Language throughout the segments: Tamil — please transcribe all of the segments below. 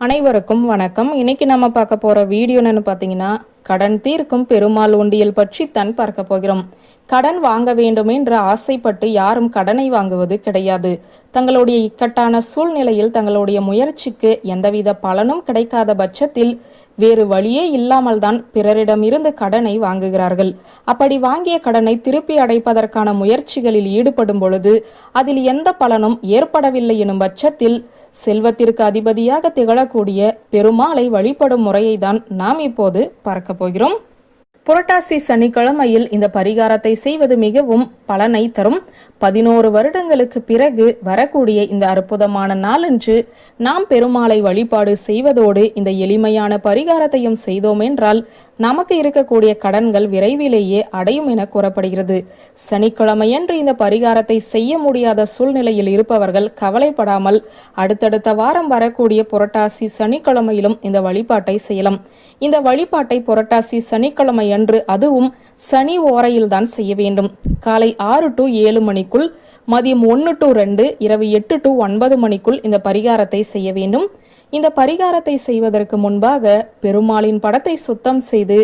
அனைவருக்கும் வணக்கம். இன்னைக்கு நம்ம பார்க்க போகிற வீடியோ என்னென்னு பார்த்தீங்கன்னா கடன் தீர்க்கும் பெருமாள் உண்டியல் பற்றி தான் பார்க்க போகிறோம். கடன் வாங்க வேண்டும் என்று ஆசைப்பட்டு யாரும் கடனை வாங்குவது கிடையாது. தங்களுடைய இக்கட்டான சூழ்நிலையில் தங்களுடைய முயற்சிக்கு எந்தவித பலனும் கிடைக்காத பட்சத்தில் வேறு வழியே இல்லாமல் தான் பிறரிடமிருந்து கடனை வாங்குகிறார்கள். அப்படி வாங்கிய கடனை திருப்பி அடைப்பதற்கான முயற்சிகளில் ஈடுபடும் பொழுது அதில் எந்த பலனும் ஏற்படவில்லை எனும் பட்சத்தில் செல்வத்திற்கு அதிபதியாக திகழக்கூடிய பெருமாளை வழிபடும் முறையை தான் நாம் இப்போது பார்க்க போகிறோம். புரட்டாசி சனிக்கிழமையில் இந்த பரிகாரத்தை செய்வது மிகவும் பலனை தரும். பதினோரு வருடங்களுக்கு பிறகு வரக்கூடிய இந்த அற்புதமான நாளன்று நாம் பெருமாளை வழிபாடு செய்வதோடு இந்த எளிமையான பரிகாரத்தையும் செய்தோம் என்றால் நமக்கு இருக்கக்கூடிய கடன்கள் விரைவிலேயே அடையும் என கூறப்படுகிறது. சனிக்கிழமையன்று இந்த பரிகாரத்தை செய்ய முடியாத சூழ்நிலையில் இருப்பவர்கள் கவலைப்படாமல் அடுத்தடுத்த வாரம் வரக்கூடிய புரட்டாசி சனிக்கிழமையிலும் இந்த வழிபாட்டை செய்யலாம். இந்த வழிபாட்டை புரட்டாசி சனிக்கிழமை அன்று அதுவும் சனி ஓரையில்தான் செய்ய வேண்டும். காலை ஆறு டு ஏழு மணிக்குள் மதியம் ஒன்று டு ரெண்டு இரவு எட்டு டு ஒன்பது மணிக்குள் இந்த பரிகாரத்தை செய்ய வேண்டும். இந்த பரிகாரத்தை செய்வதற்கு முன்பாக பெருமாளின் படத்தை சுத்தம் செய்து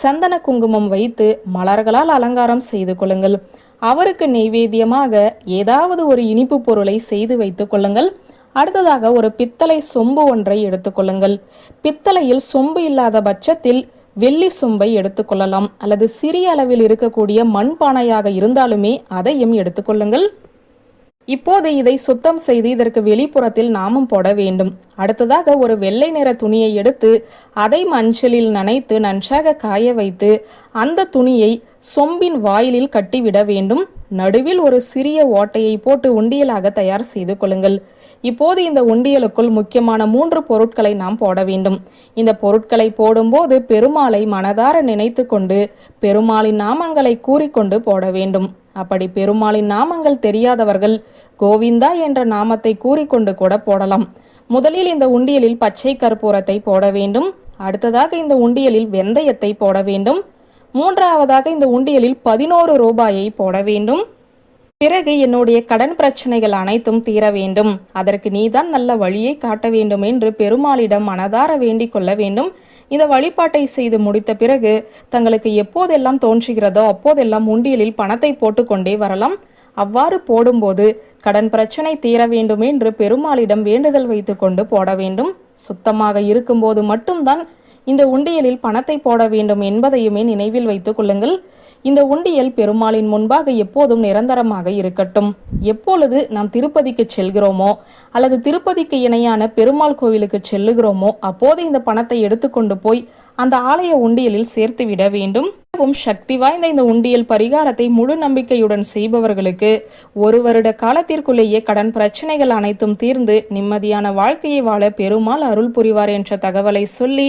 சந்தன குங்குமம் வைத்து மலர்களால் அலங்காரம் செய்து கொள்ளுங்கள். அவருக்கு நெய்வேத்தியமாக ஏதாவது ஒரு இனிப்பு பொருளை செய்து வைத்துக் கொள்ளுங்கள். அடுத்ததாக ஒரு பித்தளை சொம்பு ஒன்றை எடுத்துக்கொள்ளுங்கள் பித்தளையில் சொம்பு இல்லாத பட்சத்தில் வெள்ளி சொம்பை எடுத்துக்கொள்ளலாம் அல்லது சிறிய அளவில் இருக்கக்கூடிய மண் பானையாக இருந்தாலுமே அதையும் எடுத்துக்கொள்ளுங்கள் இப்போது இதை சுத்தம் செய்து இதற்கு வெளிப்புறத்தில் நாமம் போட வேண்டும். அடுத்ததாக ஒரு வெள்ளை நிற துணியை எடுத்து அதை மஞ்சளில் நனைத்து நன்றாக காய வைத்து அந்த துணியை சொம்பின் வாயிலில் கட்டிவிட வேண்டும். நடுவில் ஒரு சிறிய ஓட்டையை போட்டு உண்டியலாக தயார் செய்து கொள்ளுங்கள். இப்போது இந்த உண்டியலுக்குள் முக்கியமான மூன்று பொருட்களை நாம் போட வேண்டும். இந்த பொருட்களை போடும்போது பெருமாளை மனதார நினைத்து கொண்டு பெருமாளின் நாமங்களை கூறிக்கொண்டு போட வேண்டும். அப்படி பெருமாளின் நாமங்கள் தெரியாதவர்கள் கோவிந்தா என்ற நாமத்தை கூறிக்கொண்டு கூட போடலாம். முதலில் இந்த உண்டியலில் பச்சை கற்பூரத்தை போட வேண்டும். அடுத்ததாக இந்த உண்டியலில் வெந்தயத்தை போட வேண்டும். மூன்றாவதாக இந்த உண்டியலில் பதினோரு ரூபாயை போட வேண்டும். பிறகு என்னுடைய கடன் பிரச்சனைகள் அனைத்தும் தீர வேண்டும். அதற்கு நீதான் நல்ல வழியை காட்ட வேண்டும் என்று பெருமாளிடம் மனதார வேண்டிக் கொள்ள வேண்டும். இந்த வழிபாட்டை செய்து முடித்த பிறகு தங்களுக்கு எப்போதெல்லாம் தோன்றுகிறதோ அப்போதெல்லாம் உண்டியலில் பணத்தை போட்டுக்கொண்டே வரலாம். அவ்வாறு போடும்போது கடன் பிரச்சனை தீர வேண்டும் என்று பெருமாளிடம் வேண்டுதல் வைத்துக்கொண்டு போட வேண்டும். சுத்தமாக இருக்கும்போது மட்டும்தான் இந்த உண்டியலில் பணத்தை போட வேண்டும் என்பதையுமே நினைவில் வைத்துக் கொள்ளுங்கள். இந்த உண்டியல் பெருமாளின் முன்பாக எப்போதும் நிரந்தரமாக இருக்கட்டும். எப்பொழுது நாம் திருப்பதிக்கு செல்கிறோமோ அல்லது திருப்பதிக்கு இணையான பெருமாள் கோவிலுக்கு செல்லுகிறோமோ அப்போது இந்த பணத்தை எடுத்துக்கொண்டு போய் அந்த ஆலய உண்டியலில் சேர்த்து விட வேண்டும். மிகவும் சக்தி வாய்ந்த இந்த உண்டியல் பரிகாரத்தை முழு நம்பிக்கையுடன் செய்பவர்களுக்கு ஒரு வருட காலத்திற்குள்ளேயே கடன் பிரச்சனைகள் அனைத்தும் தீர்ந்து நிம்மதியான வாழ்க்கையை வாழ பெருமாள் அருள் புரிவார் என்ற தகவலை சொல்லி